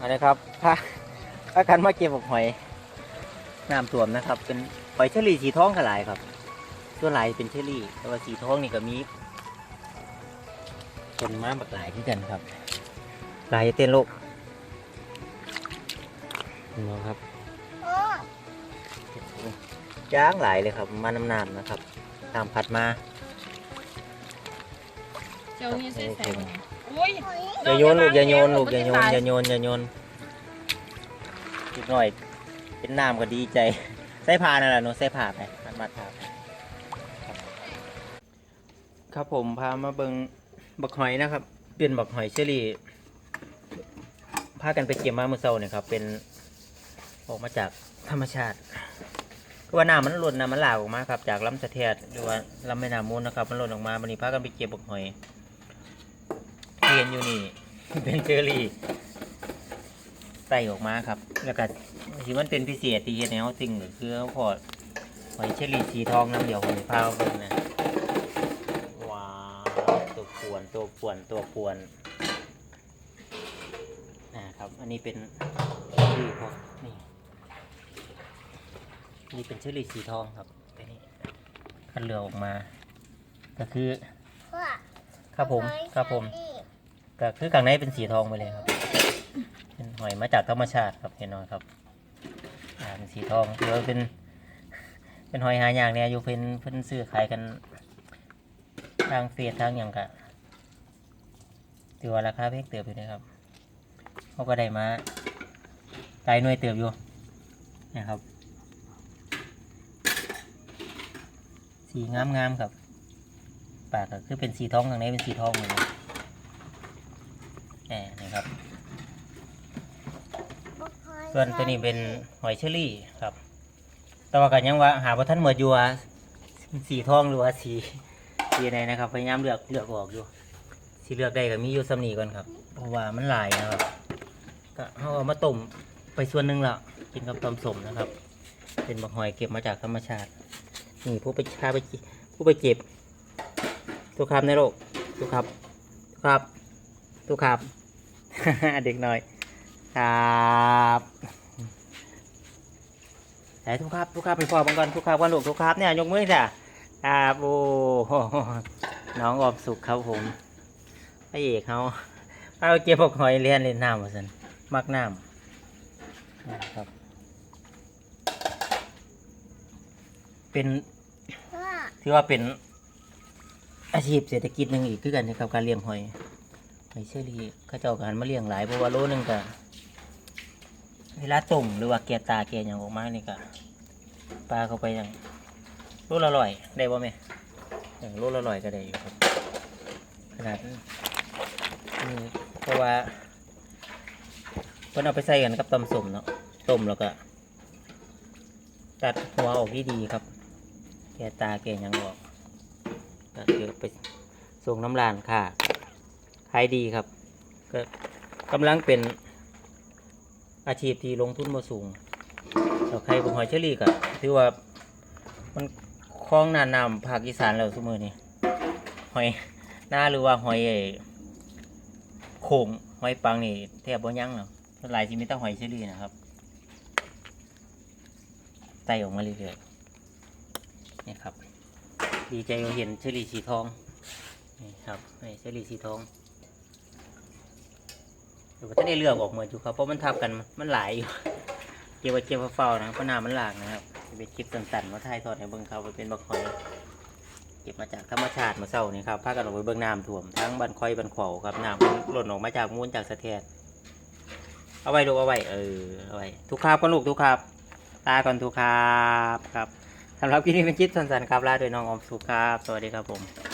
อันนี้ครับพาพากันมาเก็บหอยน้ำท่วมนะครับ เป็นหอยเชอรี่สีทองขลายครับ ตัวลายเป็นเชอรี่ แต่ว่าสีทองนี่ก็มีคนมาบักหลายที่กันครับหลายเต้นโลกนี่ครับจ้างหลายเลยครับมาน้ำน้ำนะครับตามพัดมาเจ้านี่ใส่ใส่โอ้ยอย่าโยนลูกอย่าโยนลูกอย่าโยนอย่าโยนอย่าโยนอีกหน่อยเป็นน้ำก็ดีใจใส่ผ้านั่นแหละหนูใส่ผ้าไปมัดมัดผ้าไปครับครับผมพามาเบิงบักหอยนะครับ เป็นบักหอยเชอรี่พากันไปเก็บมาเมื่อเช้าเนี่ยครับ เป็นออกมาจากธรรมชาติก็ว่าน้ำมันหล่นน้ำมันหลากออกมาครับ จากลำสะเทียดหรือว่าลำแม่น้ำมูลนะครับ มันหล่นออกมาวันนี้พากันไปเก็บบักหอย เรียนอยู่นี่ เป็นเชอรี่ไต่ออกมาครับ แล้วก็ที่มันเป็นพิเศษที่เฮ็ดให้เฮาสิ่งก็คือเขาพอหอยเชอรี่สีทองน้ำเดียวผมพาเอาเบิ่งนะว้าวตัวป่วนตัวป่วนตัวป่วนนะครับ อันนี้เป็นเชอรี่พอนี่นี่เป็นเชอรี่สีทองครับอันนี้คัดเลือกออกมา ก็คือครับผมครับผม ก็คือข้างในเป็นสีทองไปเลยครับ เป็นหอยมาจากธรรมชาติครับเห็นไหมครับอ่าเป็นสีทองถือว่าเป็น เป็นหอยหายากเนี่ยอยู่เพิ่นเพิ่นซื้อขายกัน ทางเฟซทางอย่างกะถือว่าราคาเพิ่งเติบอยู่นะครับเขาก็ได้มาหลายหน่วยเติบอยู่นะครับ สีงามงามๆครับปากก็คือเป็นสีทองข้างในเป็นสีทองเลยนะ แหมนะครับ ส่วนตัวนี้เป็นหอยเชอรี่ครับ แต่ว่ากันยังว่าหาว่าท่านเหมือดอยู่ว่าสีทองหรือว่าสีสีไหนนะครับ พยายามเลือกเลือกออกอยู่สีเลือกได้ก็มีอยู่สำนีก่อนครับ เพราะว่ามันหลายนะครับ ก็เอาเอามาต้มไปส่วนหนึ่งและกินกับตำสมนะครับ เป็นบักหอยเก็บมาจากธรรมชาติ นี่ผู้ไปชาไปจิผู้ไปเก็บทุกครับในโลกทุกครับทุกครับ ทุกครับ เด็กหน้อยครับไหนทุกครับทุกครับไปพอบังก่อนทุกครับกันลูกทุกครับเนี่ยยกมือจ้ะครับโอ้น้องออมสุขครับผมพระเอกเขาเอาเก็บพวกหอยเลียนเล่นน้ำมาสันมักน้ำครับ เป็นถือว่าเป็นอาชีพเศรษฐกิจหนึ่งอีกคือกันนะครับการเลี้ยงหอย หอเชอรี่เขาเจ้าการมาเลี้ยงหลายเพราะว่าโลนึงก็เวลาต้มหรือว่าแกตาแกอย่างออกมานี่ก็ปลาเข้าไปอย่างโลละร้อย ได้บ่แม่อย่างโลละร้อยก็ได้อยู่ครับ ขนาดนี่เพราะว่าเพิ่นเอาไปใส่กันกับตำส้มเนาะต้มแล้วก็ตัดหัวออกดีๆครับ แกตาแกอย่างออกก็คือไปส่งน้ำลานค่ะายดีครับ ก็กำลังเป็นอาชีพที่ลงทุนมาสูงเราใครเป็นหอยเชอรี่ก็ถือว่ามันคล้องนานำภาคอีสานแล้วสมือนี่หอยหน้าหรือว่าหอยโขงหอยปังนี่แทบบ่ยั้งหรอกหลายที่มีแต่หอยเชอรี่นะครับไต่ออกมาเรื่อยๆนี่ครับ ดีใจเราเห็นเชอรี่สีทองนี่ครับนี่เชอรี่สีทอง เดี๋ยวท่ได้เลือกออกเหมือนอยู่ครับเพราะมันทับกันมันหลายอยู่เกี่ยวกับเกี่ยวกับเฝ้านะเพราะน้ำมันหลากนะครับจะเป็นคลิปสั้นๆมาถ่ายทอดให้เบิ่งเขาไปเป็นบักหอยเก็บมาจากธรรมชาติมาเศร้านี่ครับพากันออกไปเบิ่งน้ำท่วมทั้งบันคอยบันขวาวครับน้ำมันหล่นออกมาจากมูลจากสะเทียดเอาไว้ลูเอาไว้เออเอาไว้ทุกคราบก่อนลูกทุกคราบตาก่อนทุกคราบครับสำหรับคลิปนี้เป็นคลิปสั้นๆครับลาโดวยน้องออมสุขครับ สวัสดีครับผม